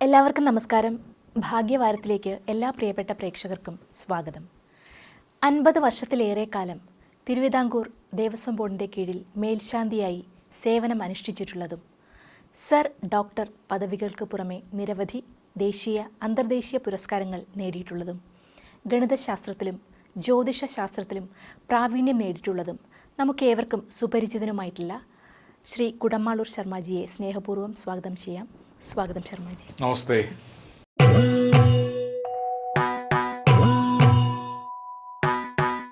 എല്ലാവർക്കും നമസ്കാരം. ഭാഗ്യവാരത്തിലേക്ക് എല്ലാ പ്രിയപ്പെട്ട പ്രേക്ഷകർക്കും സ്വാഗതം. അൻപത് വർഷത്തിലേറെ കാലം തിരുവിതാംകൂർ ദേവസ്വം ബോർഡിന്റെ കീഴിൽ മേൽശാന്തിയായി സേവനം അനുഷ്ഠിച്ചിട്ടുള്ളതും സർ ഡോക്ടർ പദവികൾക്ക് പുറമെ നിരവധി ദേശീയ അന്തർദേശീയ പുരസ്കാരങ്ങൾ നേടിയിട്ടുള്ളതും ഗണിതശാസ്ത്രത്തിലും ജ്യോതിഷ ശാസ്ത്രത്തിലും പ്രാവീണ്യം നേടിയിട്ടുള്ളതും നമുക്കേവർക്കും സുപരിചിതനുമായിട്ടുള്ള ശ്രീ കുടമാളൂർ ശർമ്മജിയെ സ്നേഹപൂർവം സ്വാഗതം ചെയ്യാം. സ്വാഗതം ശർമ്മജി. നമസ്തേ.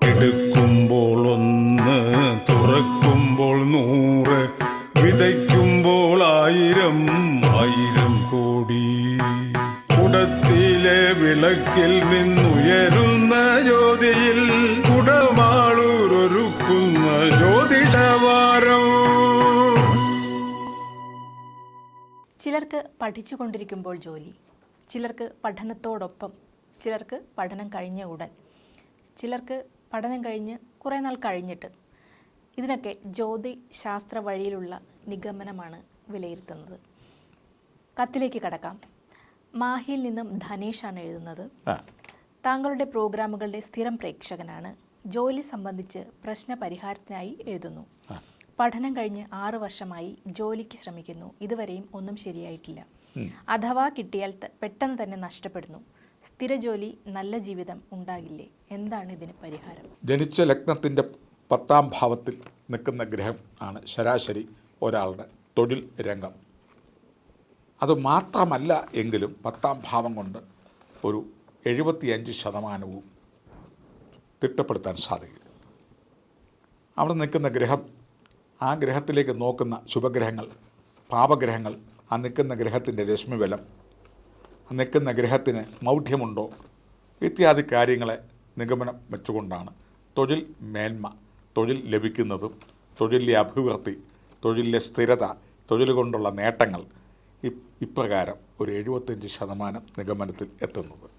എടുക്കുമ്പോൾ ഒന്ന് തുറക്കുമ്പോൾ നൂറ് വിതയ്ക്കുമ്പോൾ ആയിരം കുടത്തിലെ വിളക്കിൽ നിന്നുയരുന്ന ജ്യോതിയിൽ കുടമാളൂരൊരുക്കുന്ന ജ്യോതിഷവാരം. ചിലർക്ക് പഠിച്ചുകൊണ്ടിരിക്കുമ്പോൾ ജോലി ചിലർക്ക് പഠനത്തോടൊപ്പം ചിലർക്ക് പഠനം കഴിഞ്ഞ ഉടൻ ചിലർക്ക് പഠനം കഴിഞ്ഞ് കുറേ നാൾ കഴിഞ്ഞിട്ട്. ഇതിനൊക്കെ ജ്യോതി ശാസ്ത്ര വഴിയിലുള്ള നിഗമനമാണ് വിലയിരുത്തുന്നത്. കത്തിലേക്ക് കടക്കാം. മാഹിയിൽ നിന്നും ധനേഷ് ആണ് എഴുതുന്നത് താങ്കളുടെ പ്രോഗ്രാമുകളുടെ സ്ഥിരം പ്രേക്ഷകനാണ്. ജോലി സംബന്ധിച്ച് പ്രശ്ന പരിഹാരത്തിനായി എഴുതുന്നു പഠനം കഴിഞ്ഞ് ആറു വർഷമായി ജോലിക്ക് ശ്രമിക്കുന്നു. ഇതുവരെയും ഒന്നും ശരിയായിട്ടില്ല. അഥവാ കിട്ടിയാൽ പെട്ടെന്ന് തന്നെ നഷ്ടപ്പെടുന്നു. സ്ഥിര ജോലി നല്ല ജീവിതം ഉണ്ടാകില്ലേ? എന്താണ് ഇതിന് പരിഹാരം? ജനിച്ച ലഗ്നത്തിന്റെ പത്താം ഭാവത്തിൽ നിൽക്കുന്ന ഗ്രഹം ആണ് ശരാശരി ഒരാളുടെ തൊഴിൽ രംഗം. അത് മാത്രമല്ല എങ്കിലും പത്താം ഭാവം കൊണ്ട് ഒരു എഴുപത്തിയഞ്ച് ശതമാനവും തിട്ടപ്പെടുത്താൻ സാധിക്കും. അവിടെ നിൽക്കുന്ന ഗ്രഹം ആ ഗ്രഹത്തിലേക്ക് നോക്കുന്ന ശുഭഗ്രഹങ്ങൾ പാപഗ്രഹങ്ങൾ ആ നിൽക്കുന്ന ഗ്രഹത്തിന്റെ രശ്മിബലം ആ നിൽക്കുന്ന ഗ്രഹത്തിന് മൗഢ്യമുണ്ടോ ഇത്യാദി കാര്യങ്ങളെ നിഗമനം വെച്ചുകൊണ്ടാണ്. തൊഴിൽ മേന്മ തൊഴിൽ ലഭിക്കുന്നതും തൊഴിലിലെ അഭിവൃദ്ധി തൊഴിലിലെ സ്ഥിരത തൊഴിൽ കൊണ്ടുള്ള നേട്ടങ്ങൾ ഇപ്രകാരം ഒരു എഴുപത്തഞ്ച് ശതമാനം നിഗമനത്തിൽ എത്തുന്നത്.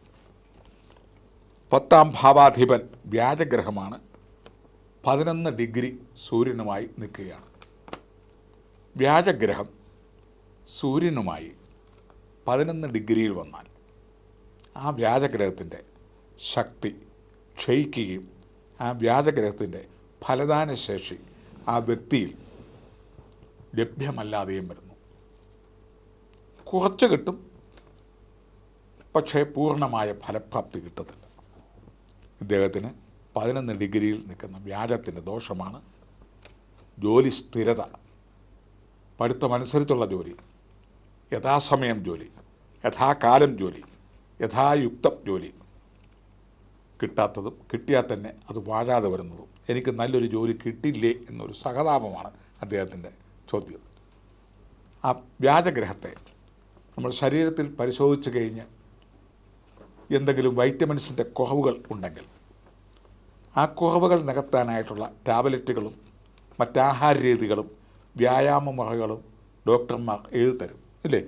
പത്താം ഭാവാധിപൻ വ്യാജഗ്രഹമാണ്. പതിനൊന്ന് ഡിഗ്രി സൂര്യനുമായി നിൽക്കുകയാണ്. വ്യാജഗ്രഹം സൂര്യനുമായി പതിനൊന്ന് ഡിഗ്രിയിൽ വന്നാൽ ആ വ്യാജഗ്രഹത്തിന്റെ ശക്തി ക്ഷയിക്കുകയും ആ വ്യാജഗ്രഹത്തിന്റെ ഫലദാനശേഷി ആ വ്യക്തിയിൽ ലഭ്യമല്ലാതെയും വരുന്നു. കുറച്ച് കിട്ടും. പക്ഷേ പൂർണമായ ഫലപ്രാപ്തി കിട്ടത്തില്ല. ഇദ്ദേഹത്തിന് പതിനൊന്ന് ഡിഗ്രിയിൽ നിൽക്കുന്ന വ്യാജത്തിന്റെ ദോഷമാണ് ജോലി സ്ഥിരത. പഠിത്തമനുസരിച്ചുള്ള ജോലി യഥാസമയം ജോലി യഥാകാലം ജോലി യഥായുക്തം ജോലി കിട്ടാത്തതും കിട്ടിയാൽ തന്നെ അത് വാഴാതെ വരുന്നതും എനിക്ക് നല്ലൊരു ജോലി കിട്ടില്ലേ എന്നൊരു സഹതാപമാണ് അദ്ദേഹത്തിന്റെ ചോദ്യം. ആ വ്യാജഗ്രഹത്തെ നമ്മൾ ശരീരത്തിൽ പരിശോധിച്ച് കഴിഞ്ഞ് എന്തെങ്കിലും വൈറ്റമിൻസിന്റെ കുറവുകൾ ഉണ്ടെങ്കിൽ ആ കുറവുകൾ നികത്താനായിട്ടുള്ള ടാബ്ലറ്റുകളും മറ്റാഹാര രീതികളും വ്യായാമ മുറകളും ഡോക്ടർമാർ എഴുതി തരും ഇല്ലേ?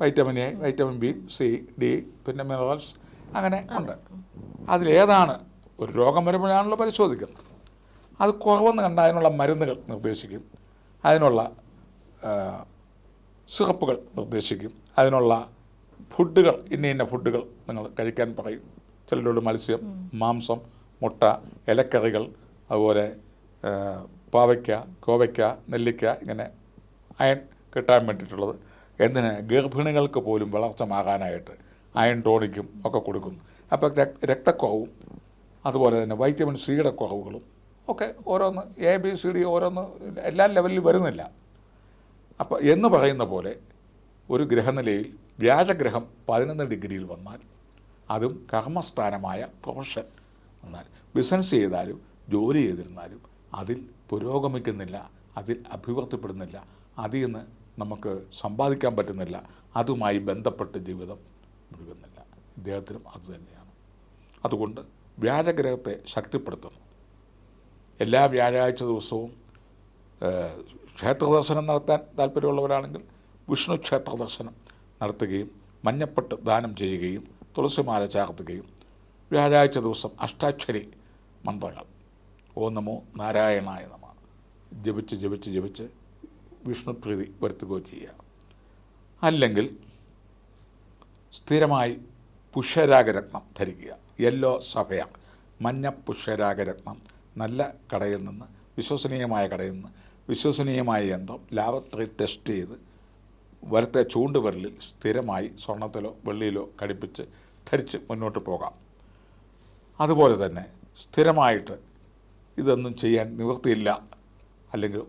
Vitamin A vitamin B C D പിന്നെ മിനറൽസ് അങ്ങനെ ഉണ്ട്. അതിലേതാണ് ഒരു രോഗം വരുമ്പോഴാണല്ലോ പരിശോധിക്കുന്നത്. അത് കുറവെന്ന് കണ്ടാൽ അതിനുള്ള മരുന്നുകൾ നിർദ്ദേശിക്കും. അതിനുള്ള സിറപ്പുകൾ നിർദ്ദേശിക്കും. അതിനുള്ള ഫുഡുകൾ ഇന്ന ഇന്ന ഫുഡുകൾ നിങ്ങൾ കഴിക്കാൻ പറയും. ചിലരോട് മത്സ്യം മാംസം മുട്ട ഇലക്കറികൾ അതുപോലെ പാവയ്ക്ക കോവയ്ക്ക നെല്ലിക്ക ഇങ്ങനെ അയൺ കിട്ടാൻ വേണ്ടിയിട്ടുള്ളത്. എന്തിന്? ഗർഭിണികൾക്ക് പോലും വളർച്ച വളർച്ചമാകാനായിട്ട് അയൺ ടോണിക്കും ഒക്കെ കൊടുക്കും. അപ്പോൾ രക്- രക്തക്കുറവും അതുപോലെ തന്നെ വൈറ്റമിൻ സിയുടെ കുറവുകളും ഒക്കെ ഓരോന്ന് എ ബി സി ഡി ഓരോന്ന് എല്ലാ ലെവലിൽ വരുന്നില്ല. അപ്പോൾ എന്ന് പറയുന്ന പോലെ ഒരു ഗ്രഹനിലയിൽ വ്യാഴഗ്രഹം പതിനൊന്ന് ഡിഗ്രിയിൽ വന്നാൽ അതും കർമ്മസ്ഥാനമായ പ്രൊഫഷൻ വന്നാൽ. ബിസിനസ് ചെയ്താലും ജോലി ചെയ്തിരുന്നാലും അതിൽ പുരോഗമിക്കുന്നില്ല അതിൽ അഭിവൃദ്ധിപ്പെടുന്നില്ല അതിൽ നിന്ന് നമുക്ക് സമ്പാദിക്കാൻ പറ്റുന്നില്ല അതുമായി ബന്ധപ്പെട്ട് ജീവിതം മുഴുകുന്നില്ല. ഇദ്ദേഹത്തിനും അതുതന്നെയാണ് അതുകൊണ്ട് വ്യാഴഗ്രഹത്തെ ശക്തിപ്പെടുത്തുന്നു. എല്ലാ വ്യാഴാഴ്ച ദിവസവും ഏഹ്, ക്ഷേത്ര ദർശനം നടത്താൻ താല്പര്യമുള്ളവരാണെങ്കിൽ വിഷ്ണു ക്ഷേത്ര ദർശനം നടത്തുകയും മഞ്ഞപ്പെട്ട് ദാനം ചെയ്യുകയും തുളസിമാല ചാർത്തുകയും വ്യാഴാഴ്ച ദിവസം അഷ്ടാക്ഷരി മന്ത്രങ്ങൾ. ഓ നമോ നാരായണായ നമ. ജപിച്ച് ജപിച്ച് ജപിച്ച് വിഷ്ണുപ്രീതി വരുത്തുകയോ ചെയ്യുക അല്ലെങ്കിൽ സ്ഥിരമായി പുഷ്യരാഗരത്നം ധരിക്കുക. യെല്ലോ സഫയ മഞ്ഞ പുഷ്യരാഗരത്നം. നല്ല കടയിൽ നിന്ന് വിശ്വസനീയമായ കടയിൽ നിന്ന് വിശ്വസനീയമായ യന്ത്രം ലാബറട്ടറി ടെസ്റ്റ് ചെയ്ത് വലത്തെ ചൂണ്ടുവിരലിൽ സ്ഥിരമായി സ്വർണത്തിലോ വെള്ളിയിലോ ഘടിപ്പിച്ച് ധരിച്ച് മുന്നോട്ട് പോകാം. അതുപോലെ തന്നെ സ്ഥിരമായിട്ട് ഇതൊന്നും ചെയ്യാൻ നിവൃത്തിയില്ല. അല്ലെങ്കിൽ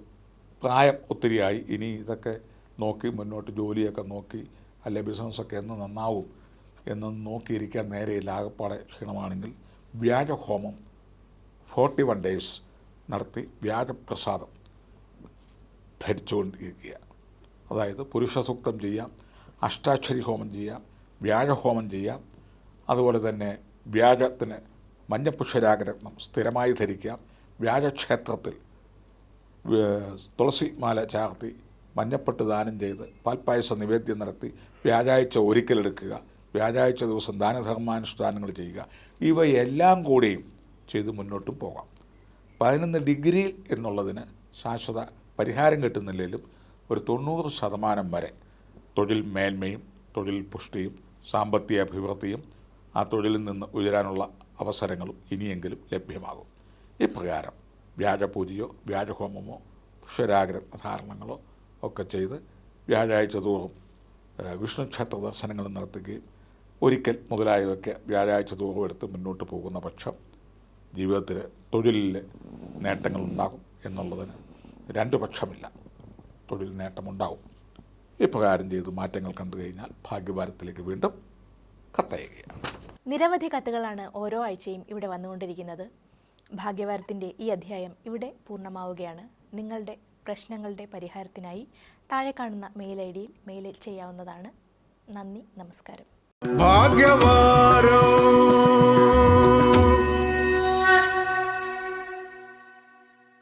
പ്രായം ഒത്തിരിയായി. ഇനി ഇതൊക്കെ നോക്കി മുന്നോട്ട് ജോലിയൊക്കെ നോക്കി അല്ലെ ബിസിനസ്സൊക്കെ എന്ന് നന്നാവും എന്ന് നോക്കിയിരിക്കാൻ നേരെയില്ല. ആകപ്പാടെ ക്ഷീണമാണെങ്കിൽ വ്യാജഹോമം ഫോർട്ടി വൺ ഡേയ്സ് നടത്തി വ്യാജപ്രസാദം ധരിച്ചുകൊണ്ടിരിക്കുക. അതായത് പുരുഷ സൂക്തം ചെയ്യാം അഷ്ടാക്ഷരി ഹോമം ചെയ്യാം വ്യാഴഹോമം ചെയ്യാം അതുപോലെ തന്നെ വ്യാജത്തിന് മഞ്ഞപ്പുഷ്യരാഗരത്നം സ്ഥിരമായി ധരിക്കാം. വ്യാഴക്ഷേത്രത്തിൽ തുളസി മാല ചാർത്തി മഞ്ഞപ്പെട്ട് ദാനം ചെയ്ത് പാൽപ്പായസ നിവേദ്യം നടത്തി വ്യാഴാഴ്ച ഒരിക്കലെടുക്കുക. വ്യാഴാഴ്ച ദിവസം ദാനധർമാനുഷ്ഠാനങ്ങൾ ചെയ്യുക. ഇവയെല്ലാം കൂടിയും ചെയ്ത് മുന്നോട്ടും പോകാം. പതിനൊന്ന് ഡിഗ്രി എന്നുള്ളതിന് ശാശ്വത പരിഹാരം കിട്ടുന്നില്ലെങ്കിലും ഒരു തൊണ്ണൂറ് ശതമാനം വരെ തൊഴിൽ മേന്മയും തൊഴിൽ പുഷ്ടിയും സാമ്പത്തിക അഭിവൃദ്ധിയും ആ തൊഴിലിൽ നിന്ന് ഉയരാനുള്ള അവസരങ്ങളും ഇനിയെങ്കിലും ലഭ്യമാകും. ഇപ്രകാരം വ്യാഴപൂജയോ വ്യാഴഹോമമോ പുഷ്യരാഗ്രത്ന ധാരണങ്ങളോ ഒക്കെ ചെയ്ത് വ്യാഴാഴ്ച തോറും വിഷ്ണുക്ഷേത്ര വിഷ്ണു ക്ഷേത്ര ദർശനങ്ങൾ നടത്തുകയും ഒരിക്കൽ മുതലായതൊക്കെ വ്യാഴാഴ്ച തോറും എടുത്ത് മുന്നോട്ട് പോകുന്ന പക്ഷം ജീവിതത്തിൽ തൊഴിലിൽ നേട്ടങ്ങളുണ്ടാകും എന്നുള്ളതിന് രണ്ട് പക്ഷമില്ല തൊഴിൽ നേട്ടമുണ്ടാവും. ഇപ്രകാരം ചെയ്ത് മാറ്റങ്ങൾ കണ്ടു കഴിഞ്ഞാൽ ഭാഗ്യഭാരത്തിലേക്ക് വീണ്ടും കത്തയക്കുകയാണ് നിരവധി കത്തുകളാണ് ഓരോ ആഴ്ചയും ഇവിടെ വന്നുകൊണ്ടിരിക്കുന്നത്. ഭാഗ്യവാരത്തിന്റെ ഈ അധ്യായം ഇവിടെ പൂർണമാവുകയാണ്. നിങ്ങളുടെ പ്രശ്നങ്ങളുടെ പരിഹാരത്തിനായി താഴെ കാണുന്ന മെയിൽ ഐ ഡിയിൽ മെയിൽ ചെയ്യാവുന്നതാണ്. നന്ദി നമസ്കാരം. ഭാഗ്യവാരോ